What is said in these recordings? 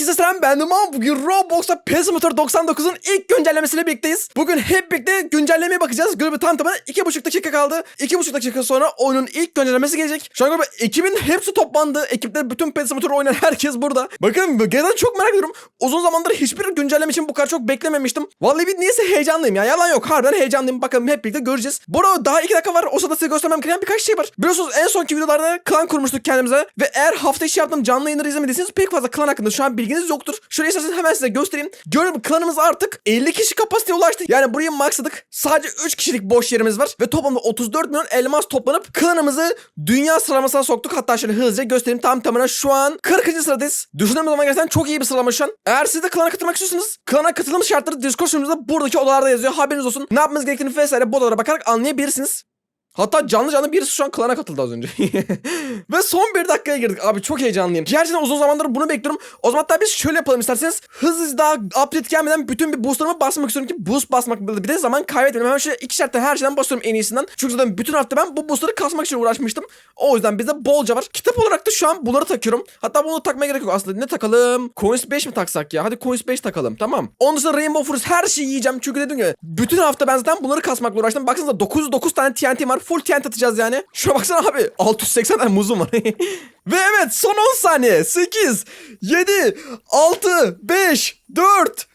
Herkese selam ben Numan. Bugün Roblox'ta PES Motor 99'un ilk güncellemesiyle birlikteyiz. Bugün hep birlikte güncellemeye bakacağız. Grubu tam tamına 2,5 dakika kaldı. 2,5 dakika sonra oyunun ilk güncellemesi gelecek. Şu an grubu ekibin hepsi toplandı. Ekipte bütün PES Motor oynayan herkes burada. Bakın gerçekten çok merak ediyorum. Uzun zamandır hiçbir güncelleme için bu kadar çok beklememiştim. Vallahi bir niyeyse heyecanlıyım ya. Yalan yok. Harbiden heyecanlıyım. Bakalım hep birlikte göreceğiz. Bu arada daha 2 dakika var. O sırada size göstermem gereken birkaç şey var. Biliyorsunuz en sonki videolarda klan kurmuştuk kendimize. Ve eğer hafta içi yaptığım canlı yayınları izlemediyseniz pek fazla klan hakkında şu an bilginiz yoktur. Şöyle isterseniz hemen size göstereyim. Gördüğüm klanımız artık 50 kişi kapasiteye ulaştı. Yani burayı maksadık. Sadece 3 kişilik boş yerimiz var. Ve toplamda 34 milyon elmas toplanıp klanımızı dünya sıralamasına soktuk. Hatta şöyle hızlıca göstereyim. Tam tamına şu an 40. sıradayız. Düşündüğüm zaman gerçekten çok iyi bir sıralama şu an. Eğer siz de klana katılmak istiyorsanız klana katılım şartları Discord buradaki odalarda yazıyor. Haberiniz olsun. Ne yapmanız gerektiğini vesaire bu odalara bakarak anlayabilirsiniz. Hatta canlı canlı birisi şu an klana katıldı az önce. Ve son bir dakikaya girdik. Abi çok heyecanlıyım. Gerçekten uzun zamandır bunu bekliyorum. O zaman hatta biz şöyle yapalım isterseniz. Hız hız daha update gelmeden bütün bir boostlarımı basmak istiyorum ki boost basmak bir de zaman kaybetmeyelim. Hemen şöyle iki şartta her şeyden basıyorum en iyisinden. Çünkü zaten bütün hafta ben bu boostları kasmak için uğraşmıştım. O yüzden bizde bolca var. Kitap olarak da şu an bunları takıyorum. Hatta bunu takmaya gerek yok aslında. Ne takalım? Coins 5 mi taksak ya? Hadi Coins 5 takalım. Tamam. Onun dışında Rainbow Fruit her şeyi yiyeceğim. Çünkü dedim ya bütün hafta ben zaten bunları kasmakla uğraştım. Baksanıza 909 tane TNT var. Full TNT atacağız yani. Şuna baksana abi. 680 tane muzum var. Ve evet son 10 saniye. 8, 7, 6, 5, 4,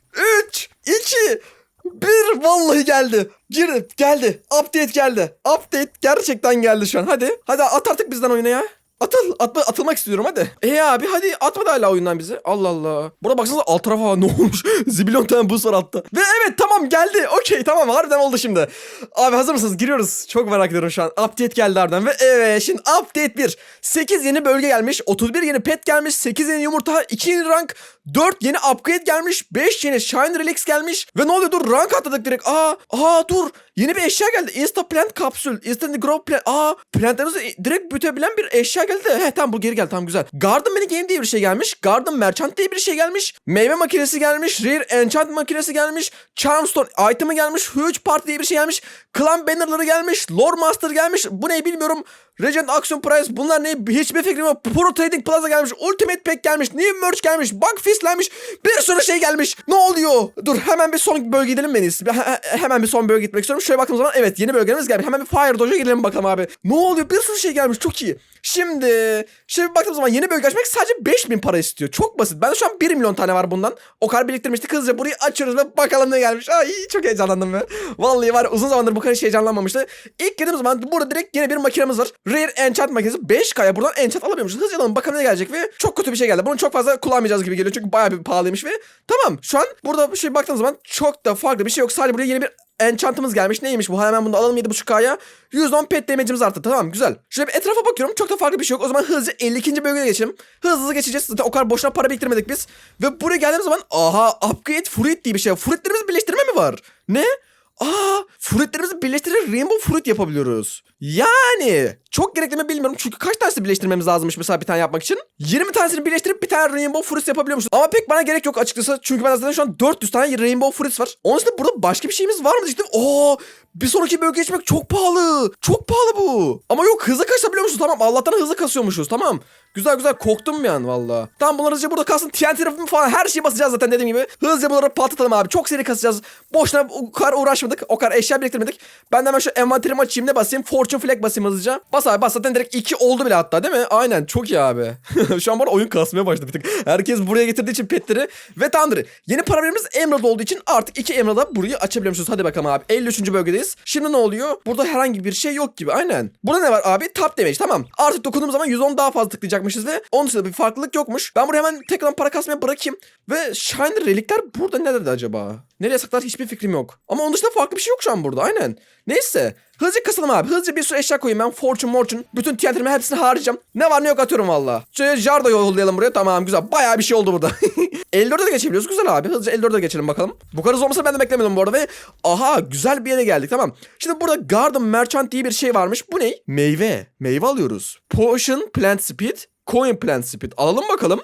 3, 2, bir vallahi geldi. Girdi geldi. Update geldi. Update gerçekten geldi şu an. Hadi. Hadi at artık bizden oyuna ya. Atıl. Atma, atılmak istiyorum hadi. E abi hadi atmadı hala oyundan bizi. Allah Allah. Burada baksanıza alt tarafa ne olmuş. Zibilyon tane buz var altta. Ve evet tamam geldi. Okey tamam harbiden oldu şimdi. Abi hazır mısınız? Giriyoruz. Çok merak ediyorum şu an. Update geldi harbiden. Ve evet şimdi update 1. 8 yeni bölge gelmiş. 31 yeni pet gelmiş. 8 yeni yumurta. 2 yeni rank. 4 yeni upgrade gelmiş. 5 yeni shine relax gelmiş. Ve ne oluyor dur rank atladık direkt. Aa, aa dur. Yeni bir eşya geldi. Insta plant kapsül. Instant grow plant. Aa plantlarımızı direkt büyütebilen bir eşya geldi. He tamam bu geri geldi tamam güzel. Garden mini game diye bir şey gelmiş. Garden merchant diye bir şey gelmiş. Meyve makinesi gelmiş. Rare enchant makinesi gelmiş. Charmstone item'ı gelmiş. Huge part diye bir şey gelmiş. Clan bannerları gelmiş. Lore master gelmiş. Bu ne bilmiyorum. Regent Action Prize bunlar ne hiçbir fikrim yok. Pro Trading Plaza gelmiş. Ultimate Pack gelmiş. New Merch gelmiş. Bug Fistlenmiş. Bir sürü şey gelmiş. Ne oluyor? Dur hemen bir son bölge gidelim en iyisi. He- he- hemen bir son bölge gitmek istiyorum. Şöyle baktığım zaman evet yeni bölgelerimiz gelmiş. Hemen bir Fire Dojo'ya gidelim bakalım abi. Ne oluyor? Bir sürü şey gelmiş. Çok iyi. Şimdi şimdi baktığım zaman yeni bölge açmak sadece 5000 para istiyor. Çok basit. Ben şu an 1 milyon tane var bundan. O kadar biriktirmiştik. Hızlıca burayı açıyoruz ve bakalım ne gelmiş. Ay çok heyecanlandım be. Vallahi var uzun zamandır bu kadar heyecanlanmamıştı. İlk girdiğim zaman burada direkt yeni bir makinemiz var. Rare Enchant makinesi 5K'ya buradan enchant alabiliyormuşuz. Hızlıca alalım bakalım ne gelecek ve çok kötü bir şey geldi. Bunu çok fazla kullanmayacağız gibi geliyor çünkü bayağı bir pahalıymış ve tamam şu an burada bir şey baktığım zaman çok da farklı bir şey yok. Sadece buraya yeni bir enchantımız gelmiş. Neymiş bu? Hemen bunu da alalım 7.5K'ya. 110 pet damage'imiz arttı. Tamam güzel. Şöyle bir etrafa bakıyorum. Çok da farklı bir şey yok. O zaman hızlıca 52. bölgeye geçelim. Hızlı hızlı geçeceğiz. Zaten o kadar boşuna para biriktirmedik biz. Ve buraya geldiğimiz zaman aha upgrade fruit diye bir şey. Fruitlerimizi birleştirme mi var? Ne? Aa, fruitlerimizi birleştirerek rainbow fruit yapabiliyoruz. Yani çok gerekli mi bilmiyorum çünkü kaç tanesi birleştirmemiz lazımmış mesela bir tane yapmak için? 20 tanesini birleştirip bir tane rainbow fruit yapabiliyormuşuz. Ama pek bana gerek yok açıkçası çünkü ben zaten şu an 400 tane rainbow fruits var. Onun dışında burada başka bir şeyimiz var mı diyecektim. Oo, bir sonraki bölge geçmek çok pahalı. Çok pahalı bu. Ama yok hızlı kasabiliyormuşuz tamam Allah'tan hızlı kasıyormuşuz tamam. Güzel güzel korktum bir an valla. Tamam bunlar hızlıca burada kalsın. TNT rafımı falan her şeyi basacağız zaten dediğim gibi. Hızlıca bunları patlatalım abi. Çok seri kasacağız. Boşuna o kadar uğraşmadık. O kadar eşya biriktirmedik. Ben de hemen şu envanterimi açayım ne basayım? Fortune flag basayım hızlıca. Bas abi bas zaten direkt 2 oldu bile hatta değil mi? Aynen çok iyi abi. şu an arada oyun kasmaya başladı bir tık. Herkes buraya getirdiği için petleri. Ve tamamdır. Yeni para birimimiz Emerald olduğu için artık 2 Emerald'a burayı açabiliyormuşuz. Hadi bakalım abi. 53. bölgedeyiz. Şimdi ne oluyor? Burada herhangi bir şey yok gibi. Aynen. Burada ne var abi? Tap damage. Tamam. Artık dokunduğum zaman 110 daha fazla tıklayacakmışız ve onun dışında bir farklılık yokmuş. Ben buraya hemen tekrar para kasmaya bırakayım. Ve Shiner relikler burada nerede acaba? Nereye saklar hiçbir fikrim yok. Ama onun dışında farklı bir şey yok şu an burada. Aynen. Neyse. Hızlıca kasalım abi. Hızlıca bir sürü eşya koyayım ben. Fortune Mortune. Bütün TNT'lerimi hepsini harcayacağım. Ne var ne yok atıyorum valla. Şöyle jar da yollayalım buraya. Tamam güzel. Bayağı bir şey oldu burada. 54'e de geçebiliyoruz. Güzel abi. Hızlıca 54'e de geçelim bakalım. Bu kadar olmasını ben de beklemiyordum bu arada. Ve aha güzel bir yere geldik. Tamam. Şimdi burada Garden Merchant diye bir şey varmış. Bu ne? Meyve. Meyve alıyoruz. Potion Plant Speed. Coin plant speed. Alalım bakalım.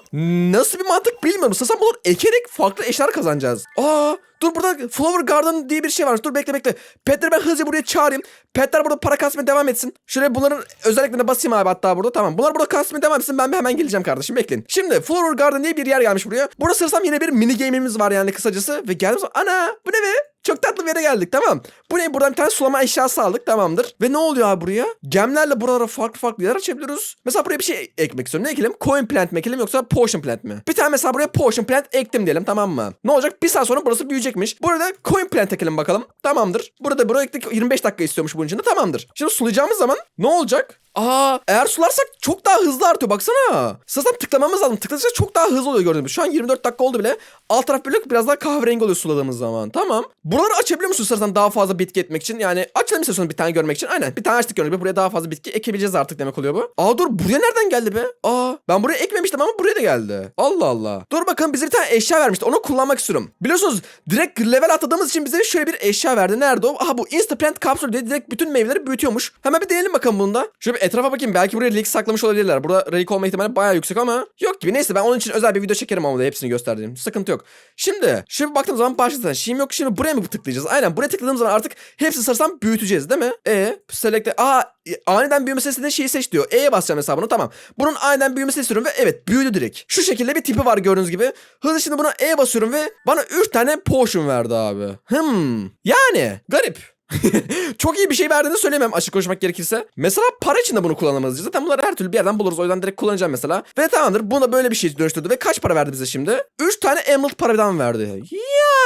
Nasıl bir mantık bilmiyorum. Sasam bunları ekerek farklı eşyalar kazanacağız. Aa dur burada Flower Garden diye bir şey var. Dur bekle bekle. Petleri ben hızlıca buraya çağırayım. Petler burada para kasmaya devam etsin. Şöyle bunların özelliklerine basayım abi hatta burada. Tamam. Bunlar burada kasmaya devam etsin. Ben bir hemen geleceğim kardeşim. Bekleyin. Şimdi Flower Garden diye bir yer gelmiş buraya. Burada sanırsam yine bir mini game'imiz var yani kısacası. Ve geldiğimiz zaman ana bu ne be? Çok tatlı bir yere geldik tamam. Bu ne? Buradan bir tane sulama eşyası aldık tamamdır. Ve ne oluyor abi buraya? Gemlerle buralara farklı farklı yer açabiliyoruz. Mesela buraya bir şey ekmek istiyorum. Ne ekelim? Coin plant mi ekelim yoksa potion plant mi? Bir tane mesela buraya potion plant ektim diyelim tamam mı? Ne olacak? Bir saat sonra burası büyüyecekmiş. Burada coin plant ekelim bakalım. Tamamdır. Burada buraya ektik 25 dakika istiyormuş bunun için de tamamdır. Şimdi sulayacağımız zaman ne olacak? Aa eğer sularsak çok daha hızlı artıyor baksana. Zaten tıklamamız lazım. Tıkladıkça çok daha hızlı oluyor gördüğünüz gibi. Şu an 24 dakika oldu bile. Alt taraf böyle biraz daha kahverengi oluyor suladığımız zaman. Tamam. Buraları açabiliyor musun istersen daha fazla bitki etmek için? Yani açalım istiyorsan bir tane görmek için. Aynen bir tane açtık gördüğünüz gibi. Buraya daha fazla bitki ekebileceğiz artık demek oluyor bu. Aa dur buraya nereden geldi be? Aa ben buraya ekmemiştim ama buraya da geldi. Allah Allah. Dur bakalım bize bir tane eşya vermişti. Onu kullanmak istiyorum. Biliyorsunuz direkt level atladığımız için bize şöyle bir eşya verdi. Nerede o? Aha bu Instaplant kapsül diye direkt bütün meyveleri büyütüyormuş. Hemen bir deneyelim bakalım bunda. Şöyle etrafa bakayım. Belki buraya leak saklamış olabilirler. Burada leak olma ihtimali bayağı yüksek ama yok gibi. Neyse ben onun için özel bir video çekerim ama da hepsini gösterdiğim. Sıkıntı yok. Şimdi bir baktığım zaman başladı. Şeyim yok. Şimdi buraya mı tıklayacağız? Aynen. Buraya tıkladığım zaman artık hepsini sarsam büyüteceğiz değil mi? E select'e aa aniden büyümesi istediğin şeyi seç diyor. E'ye basacağım mesela bunu tamam. Bunun aniden büyümesi istiyorum ve evet büyüdü direkt. Şu şekilde bir tipi var gördüğünüz gibi. Hızlı şimdi buna E basıyorum ve bana 3 tane potion verdi abi. Hmm. Yani garip. Çok iyi bir şey verdiğini söyleyemem açık konuşmak gerekirse. Mesela para için de bunu kullanamaz. Zaten bunları her türlü bir yerden buluruz. O yüzden direkt kullanacağım mesela. Ve tamamdır. Buna böyle bir şey dönüştürdü. Ve kaç para verdi bize şimdi? 3 tane emerald paradan verdi.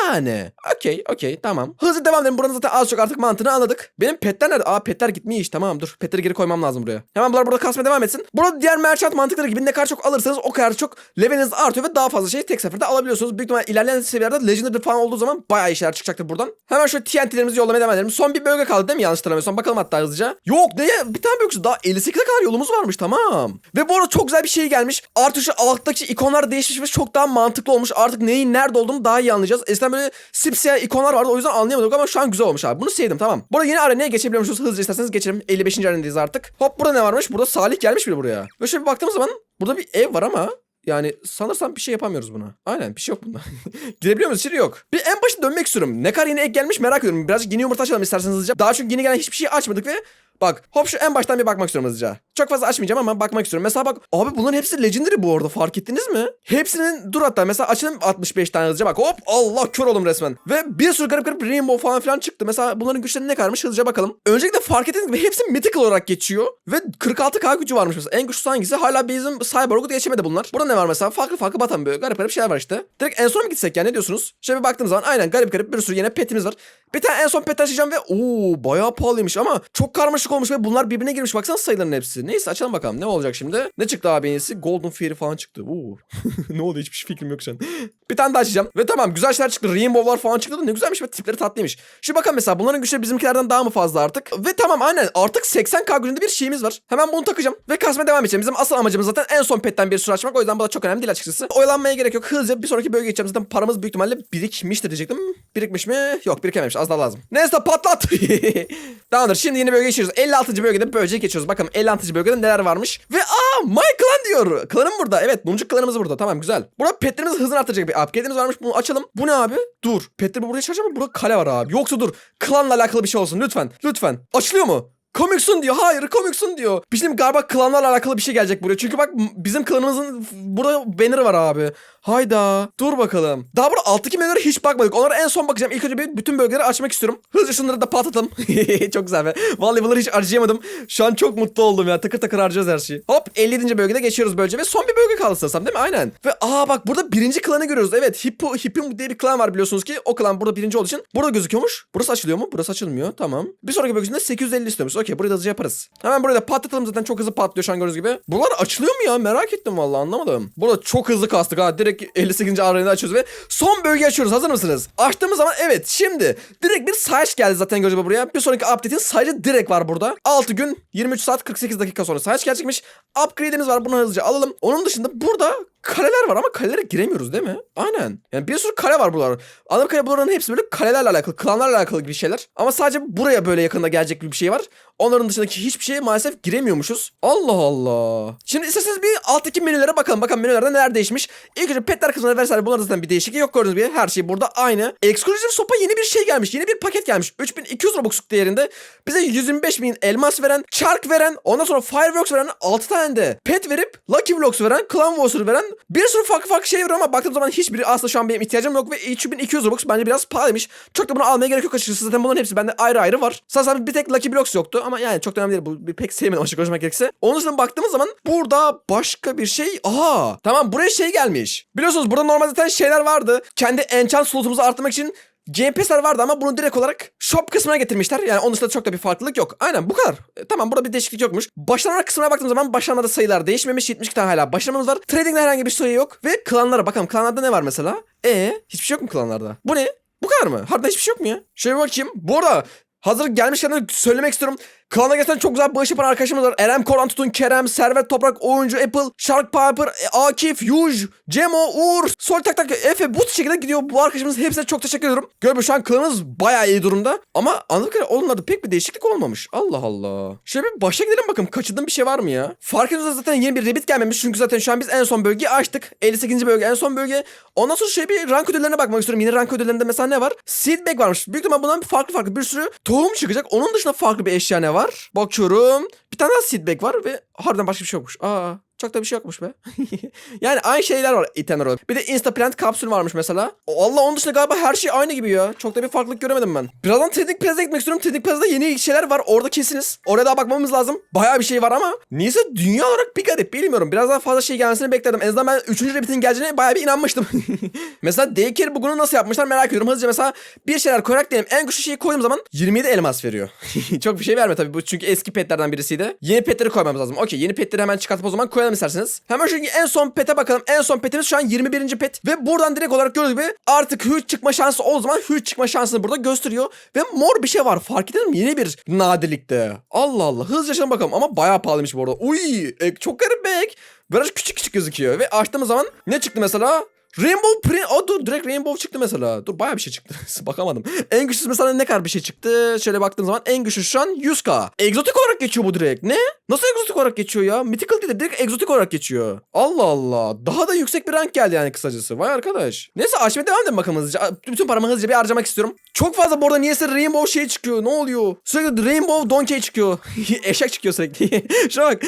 Yani. Okey okey tamam. Hızlı devam edelim. Buranın zaten az çok artık mantığını anladık. Benim petler nerede? Aa petler gitmiş. Tamam dur. Petleri geri koymam lazım buraya. Hemen bunlar burada kasmaya devam etsin. Burada diğer merchant mantıkları gibi ne kadar çok alırsanız o kadar çok leveliniz artıyor ve daha fazla şey tek seferde alabiliyorsunuz. Büyük ihtimalle ilerleyen seviyelerde legendary falan olduğu zaman bayağı işler çıkacaktır buradan. Hemen şöyle TNT'lerimizi yollamaya devam edelim. Son bir bölge kaldı değil mi? Yanlış hatırlamıyorsam. Bakalım hatta hızlıca. Yok ne? Bir tane bölgesi daha 58'e kadar yolumuz varmış tamam. Ve bu arada çok güzel bir şey gelmiş. Artık şu alttaki ikonlar değişmiş ve çok daha mantıklı olmuş. Artık neyin nerede olduğunu daha iyi anlayacağız. Eskiden böyle sipsiyah ikonlar vardı o yüzden anlayamadık ama şu an güzel olmuş abi. Bunu sevdim tamam. Burada yeni arenaya geçebiliyormuşuz. Hızlıca isterseniz geçelim. 55. arenadayız artık. Hop burada ne varmış? Burada Salih gelmiş bile buraya. Ve şöyle bir baktığımız zaman burada bir ev var ama yani sanırsam bir şey yapamıyoruz buna. Aynen bir şey yok bunda. Girebiliyor muyuz? İçeri yok. Bir en başta dönmek istiyorum. Ne kadar yeni ek gelmiş merak ediyorum. Birazcık yeni yumurta açalım isterseniz hızlıca. Daha çünkü yeni gelen hiçbir şey açmadık ve Bak hop şu en baştan bir bakmak istiyorum hızlıca. Çok fazla açmayacağım ama bakmak istiyorum. Mesela bak abi bunların hepsi legendary bu arada fark ettiniz mi? Hepsinin dur hatta mesela açalım 65 tane hızlıca bak hop Allah kör oldum resmen. Ve bir sürü garip garip rainbow falan filan çıktı. Mesela bunların güçleri ne kadarmış hızlıca bakalım. Öncelikle fark ettiğiniz gibi hepsi mythical olarak geçiyor. Ve 46k gücü varmış mesela. En güçlüsü hangisi? Hala bizim Cyborg'u geçemedi bunlar. Burada ne var mesela? Farklı farklı batan böyle garip garip şeyler var işte. Direkt en son mu gitsek ya ne diyorsunuz? Şöyle bir baktığım zaman aynen garip garip bir sürü yine petimiz var. Bir tane en son pet açacağım ve ooo bayağı pahalıymış ama çok karmaşık olmuş ve bunlar birbirine girmiş. Baksana sayıların hepsi. Neyse açalım bakalım ne olacak şimdi. Ne çıktı abi en iyisi? Golden Fairy falan çıktı. Oo. ne oldu hiçbir fikrim yok şu an. bir tane daha açacağım. Ve tamam güzel şeyler çıktı. Rainbow'lar falan çıktı da ne güzelmiş ve tipleri tatlıymış. Şu bakalım mesela bunların güçleri bizimkilerden daha mı fazla artık? Ve tamam aynen artık 80k gücünde bir şeyimiz var. Hemen bunu takacağım ve kasmaya devam edeceğim. Bizim asıl amacımız zaten en son petten bir sürü açmak. O yüzden bu da çok önemli değil açıkçası. Oyalanmaya gerek yok. Hızlıca bir sonraki bölgeye geçeceğim. Zaten paramız büyük ihtimalle birikmiştir diyecektim. Birikmiş mi? Yok birikememiş. Az daha lazım. Neyse patlat. Tamamdır. Şimdi yeni bölgeye geçiyoruz. 56. bölgede bölgeye geçiyoruz. Bakalım 56. bölgede neler varmış. Ve aa My diyor. Klanım burada. Evet mumcuk klanımız burada. Tamam güzel. Burada petlerimiz hızını arttıracak bir upgrade'imiz varmış. Bunu açalım. Bu ne abi? Dur. Petleri buraya çıkaracağım ama burada kale var abi. Yoksa dur. Klanla alakalı bir şey olsun. Lütfen. Lütfen. Açılıyor mu? Komiksun diyor. Hayır komiksun diyor. Şey galiba klanlarla alakalı bir şey gelecek buraya. Çünkü bak bizim klanımızın burada banner'ı var abi. Hayda. Dur bakalım. Daha burada alttaki menülere hiç bakmadık. Onlara en son bakacağım. İlk önce bütün bölgeleri açmak istiyorum. Hızlıca şunları da patlatalım. çok güzel be. Vallahi bunları hiç harcayamadım. Şu an çok mutlu oldum ya. Takır takır harcıyoruz her şeyi. Hop 57. bölgede geçiyoruz böylece ve son bir bölge kaldı sanırsam değil mi? Aynen. Ve aa bak burada birinci klanı görüyoruz. Evet Hippo, Hippim diye bir klan var biliyorsunuz ki. O klan burada birinci olduğu için burada gözüküyormuş. Burası açılıyor mu? Burası açılmıyor. Tamam. Bir sonraki bölgesinde 850 istiyormuş. Okey burayı da hızlıca yaparız. Hemen burayı patlatalım zaten çok hızlı patlıyor şu an gördüğünüz gibi. Buralar açılıyor mu ya? Merak ettim vallahi anlamadım. Burada çok hızlı kastık ha. Direkt 58. arenayı açıyoruz ve son bölgeyi açıyoruz. Hazır mısınız? Açtığımız zaman evet şimdi direkt bir sayaç geldi zaten gibi buraya. Bir sonraki update'in sayacı direkt var burada. 6 gün 23 saat 48 dakika sonra sayaç gelecekmiş. Upgrade'imiz var. Bunu hızlıca alalım. Onun dışında burada kaleler var ama kalelere giremiyoruz değil mi? Aynen. Yani bir sürü kale var buralar. Anladığım kadarıyla buraların hepsi böyle kalelerle alakalı, klanlarla alakalı gibi şeyler. Ama sadece buraya böyle yakında gelecek bir şey var. Onların dışındaki hiçbir şeye maalesef giremiyormuşuz. Allah Allah. Şimdi isterseniz bir alttaki menülere bakalım. Bakalım menülerde neler değişmiş. İlk önce petler kısmında vesaire bunlarda zaten bir değişiklik yok gördüğünüz gibi. Her şey burada aynı. Exclusive sopa yeni bir şey gelmiş. Yeni bir paket gelmiş. 3200 Robux'luk değerinde. Bize 125 bin elmas veren, çark veren, ondan sonra fireworks veren 6 tane de pet verip Lucky Blocks veren, Clan Warrior veren bir sürü farklı farklı şey veriyor ama baktığım zaman hiçbiri aslında şu an benim ihtiyacım yok ve 3200 Robux bence biraz pahalıymış. Çok da bunu almaya gerek yok açıkçası. Zaten bunların hepsi bende ayrı ayrı var. Sadece bir tek Lucky Blocks yoktu ama yani çok da önemli değil. Bu bir pek sevmedim açık konuşmak gerekirse. Onun dışında baktığımız zaman burada başka bir şey. Aha tamam buraya şey gelmiş. Biliyorsunuz burada normalde zaten şeyler vardı. Kendi enchant slotumuzu arttırmak için Game Pass'ler vardı ama bunu direkt olarak shop kısmına getirmişler. Yani onun dışında çok da bir farklılık yok. Aynen bu kadar. E, tamam burada bir değişiklik yokmuş. Başlama kısmına baktığım zaman başlamada sayılar değişmemiş. 72 tane hala başlamamız var. Trading'de herhangi bir sayı yok. Ve klanlara bakalım. Klanlarda ne var mesela? E hiçbir şey yok mu klanlarda? Bu ne? Bu kadar mı? Harbiden hiçbir şey yok mu ya? Şöyle bir bakayım. Bu arada hazır gelmişken söylemek istiyorum. Klana gerçekten çok güzel bağış yapan arkadaşımız var. Erem Koran Tutun, Kerem, Servet Toprak, Oyuncu, Apple, Shark Piper, e, Akif, Yuj, Cemo, Uğur, Sol Tak Tak, Efe bu şekilde gidiyor. Bu arkadaşımızın hepsine çok teşekkür ediyorum. Görüyorum şu an klanımız bayağı iyi durumda. Ama anladığım kadarıyla onlarda pek bir değişiklik olmamış. Allah Allah. Şöyle bir başa gidelim bakın. Kaçırdığım bir şey var mı ya? Fark ediyorsunuz zaten yeni bir Rabbit gelmemiş. Çünkü zaten şu an biz en son bölgeyi açtık. 58. bölge en son bölge. Ondan sonra şöyle bir rank ödüllerine bakmak istiyorum. Yeni rank ödüllerinde mesela ne var? Seedbag varmış. Büyük ihtimal bundan farklı farklı bir sürü tohum çıkacak. Onun dışında farklı bir eşya ne var? Bakıyorum. Bir tane daha seedbag var ve harbiden başka bir şey yokmuş. Aa çok da bir şey yokmuş be. yani aynı şeyler var itemler olarak. Bir de Instaplant kapsül varmış mesela. Allah onun dışında galiba her şey aynı gibi ya. Çok da bir farklılık göremedim ben. Birazdan Trading Plaza'a gitmek istiyorum. Trading Plaza'da yeni şeyler var. Orada kesiniz. Oraya daha bakmamız lazım. Bayağı bir şey var ama niyeyse dünya olarak bir garip bilmiyorum. Biraz daha fazla şey gelmesini bekledim. En azından ben 3. Rabbit'in geleceğine bayağı bir inanmıştım. mesela Daycare bugünü nasıl yapmışlar merak ediyorum. Hızlıca mesela bir şeyler koyarak diyelim. En güçlü şeyi koyduğum zaman 27 elmas veriyor. Çok bir şey verme tabii. Bu çünkü eski petlerden birisiydi. Yeni petleri koymamız lazım. Okey yeni petleri hemen çıkartıp o zaman koyalım isterseniz. Hemen çünkü en son pete bakalım. En son petimiz şu an 21. pet. Ve buradan direkt olarak gördüğünüz gibi artık hüç çıkma şansı olduğu zaman hüç çıkma şansını burada gösteriyor. Ve mor bir şey var. Fark edelim mi? Yeni bir nadirlikte. Allah Allah. Hızlıca şuna bakalım. Ama bayağı pahalıymış bu arada. Uy. e, çok garip ek. Biraz küçük küçük gözüküyor. Ve açtığımız zaman ne çıktı mesela? Rainbow Print. Aa dur direkt Rainbow çıktı mesela. Dur bayağı bir şey çıktı. Bakamadım. En güçlüsü mesela ne kadar bir şey çıktı? Şöyle baktığım zaman en güçlü şu an 100k. Egzotik olarak geçiyor bu direkt. Ne? Nasıl egzotik olarak geçiyor ya? Mythical değil de direkt egzotik olarak geçiyor. Allah Allah. Daha da yüksek bir rank geldi yani kısacası. Vay arkadaş. Neyse açmaya devam edelim bakalım hızlıca. Bütün paramı hızlıca bir harcamak istiyorum. Çok fazla bu arada niyeyse Rainbow şey çıkıyor. Ne oluyor? Sürekli Rainbow Donkey çıkıyor. Eşek çıkıyor sürekli. Şuna bak.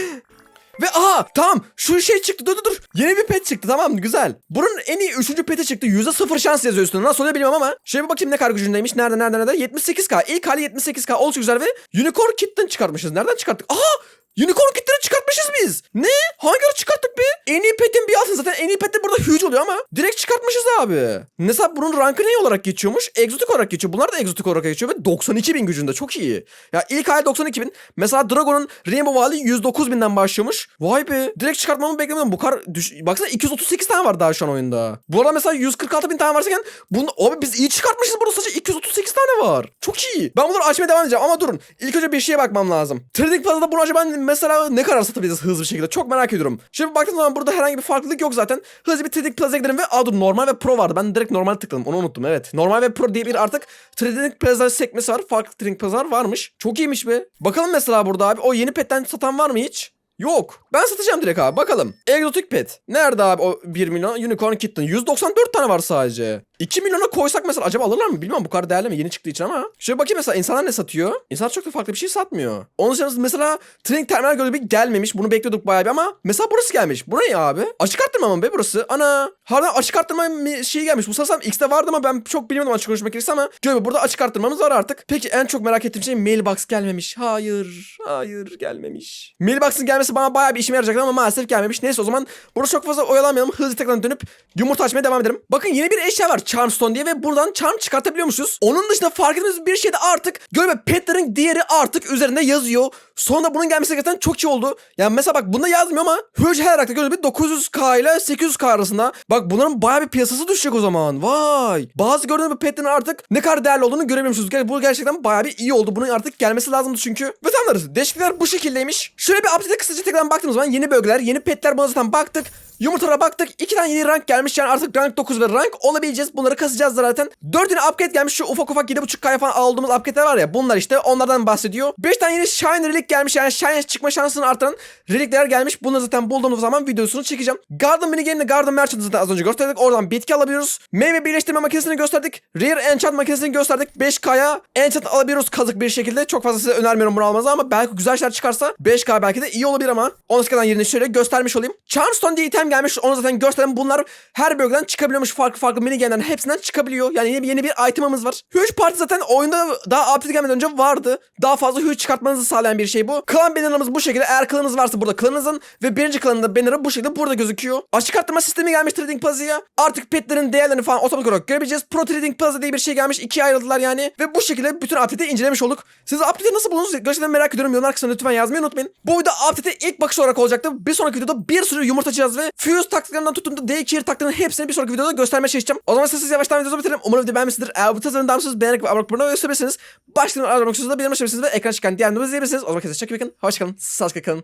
Ve aha tamam şu şey çıktı dur dur dur. Yeni bir pet çıktı tamam güzel. Bunun en iyi 3. peti çıktı. Yüzde sıfır şans yazıyor üstünde. Nasıl oluyor bilmiyorum ama. Şöyle bir bakayım ne kadar gücündeymiş. Nerede nerede nerede. 78k. İlk hali 78k. Oldukça güzel ve Unicorn Kitten çıkartmışız. Nereden çıkarttık? Aha Unicorn Kitten'ı çıkartmışız biz. Ne? Hangi ara çıkarttık be? En iyi petin bir altın zaten en iyi pet burada huge oluyor ama direkt çıkartmışız abi. Mesela bunun rankı ne olarak geçiyormuş? Egzotik olarak geçiyor. Bunlar da egzotik olarak geçiyor ve 92 bin gücünde çok iyi. Ya ilk hali 92 bin. Mesela Dragon'un Rainbow hali 109 binden başlıyormuş. Vay be. Direkt çıkartmamı beklemiyordum. Bu kadar düş... Baksana 238 tane var daha şu an oyunda. Bu arada mesela 146 bin tane varken bunu abi biz iyi çıkartmışız burada sadece 238 tane var. Çok iyi. Ben bunları açmaya devam edeceğim ama durun. İlk önce bir şeye bakmam lazım. Trading Plaza'da bunu acaba mesela ne kadar satabiliriz hızlı bir şekilde? Çok merak ediyorum. Şimdi baktığım zaman burada herhangi bir farklılık yok zaten. Hızlı bir Trading Plaza'ya gidelim ve aa normal ve pro vardı. Ben direkt normal tıkladım. Onu unuttum evet. Normal ve pro diye bir artık Trading Plaza sekmesi var. Farklı Trading Plaza varmış. Çok iyiymiş be. Bakalım mesela burada abi. O yeni petten satan var mı hiç? Yok. Ben satacağım direkt abi. Bakalım. Egzotik pet. Nerede abi o 1 milyon? Unicorn Kitten. 194 tane var sadece. 2 milyona koysak mesela acaba alırlar mı? Bilmem bu kadar değerli mi? Yeni çıktığı için ama. Şöyle bakayım mesela insanlar ne satıyor? İnsanlar çok da farklı bir şey satmıyor. Onun dışında mesela Training Terminal göre bir gelmemiş. Bunu bekliyorduk bayağı bir ama mesela burası gelmiş. Bu ne abi? Açık arttırma mı be burası? Ana. Harbiden açık arttırma bir şey gelmiş. Bu sanırsam X'te vardı ama ben çok bilmiyordum açık konuşmak gerekirse ama gör burada açık arttırmamız var artık. Peki en çok merak ettiğim şey mailbox gelmemiş. Hayır. Hayır gelmemiş. Mailbox'ın gelmesi bana bayağı bir işime yarayacaktı ama maalesef gelmemiş. Neyse o zaman burada çok fazla oyalanmayalım. Hızlı tekrar dönüp yumurta açmaya devam edelim. Bakın yeni bir eşya var. Charmstone diye ve buradan charm çıkartabiliyormuşuz. Onun dışında fark ettiğimiz bir şey de artık görme petlerin diğeri artık üzerinde yazıyor. Sonra bunun gelmesi gerçekten çok iyi oldu. Yani mesela bak bunda yazmıyor ama Huge her gördüğünüz gibi 900k ile 800k arasında. Bak bunların bayağı bir piyasası düşecek o zaman. Vay. Bazı gördüğünüz petlerin artık ne kadar değerli olduğunu görebiliyormuşuz. Yani bu gerçekten bayağı bir iyi oldu. Bunun artık gelmesi lazımdı çünkü. Ve tamamlarız. Değişiklikler bu şekildeymiş. Şöyle bir update'e kısaca tekrar baktığımız zaman yeni bölgeler, yeni petler buna zaten baktık. Yumurtalara baktık. iki tane yeni rank gelmiş. Yani artık rank 9 ve rank olabileceğiz. Bunları kasacağız zaten. 4 yeni upgrade gelmiş. Şu ufak ufak 7.5K'ya falan aldığımız upgrade'ler var ya. Bunlar işte onlardan bahsediyor. 5 tane yeni shine relic gelmiş. Yani shine çıkma şansını artıran relikler gelmiş. Bunları zaten bulduğumuz zaman videosunu çekeceğim. Garden minigame'de Garden Merchant'ı zaten az önce gösterdik. Oradan bitki alabiliyoruz. Meyve birleştirme makinesini gösterdik. Rare enchant makinesini gösterdik. 5K'ya enchant alabiliyoruz kazık bir şekilde. Çok fazla size önermiyorum bunu almanızı ama belki güzel şeyler çıkarsa 5K belki de iyi olabilir ama. Onu sıkadan yerini şöyle göstermiş olayım. Charmstone diye item gelmiş. Onu zaten gösterdim. Bunlar her bölgeden çıkabiliyormuş. Farklı farklı minigame'den hepsinden çıkabiliyor. Yani yeni, yeni bir itemimiz var. Huge Party zaten oyunda daha update gelmeden önce vardı. Daha fazla huge çıkartmanızı sağlayan bir şey bu. Klan banner'ımız bu şekilde. Eğer klanınız varsa burada klanınızın ve birinci klanında banner'ı bu şekilde burada gözüküyor. Açık arttırma sistemi gelmiş Trading Plaza'ya. Artık petlerin değerlerini falan otomatik olarak görebileceğiz. Pro Trading Plaza diye bir şey gelmiş. İkiye ayrıldılar yani. Ve bu şekilde bütün update'i incelemiş olduk. Siz update'i nasıl buldunuz? Gerçekten merak ediyorum. Yorumlar kısmına lütfen yazmayı unutmayın. Bu video update'e ilk bakış olarak olacaktı. Bir sonraki videoda bir sürü yumurta açacağız ve Fuse taktiklerimden tutun da Daycare taktiklerinin hepsini bir sonraki videoda göstermeye çalışacağım. O zaman siz yavaştan videomuzu bitirelim. Umarım video beğenmişsinizdir. Eğer bu tasarımı damsız beğenerek ve abone olup gösterebilirsiniz. Başlayalım aramak da bildirim açabilirsiniz ve ekran çıkan diğer videomuzu izleyebilirsiniz. O zaman çok iyi bakın. Hoşçakalın. Sağlıkla kalın.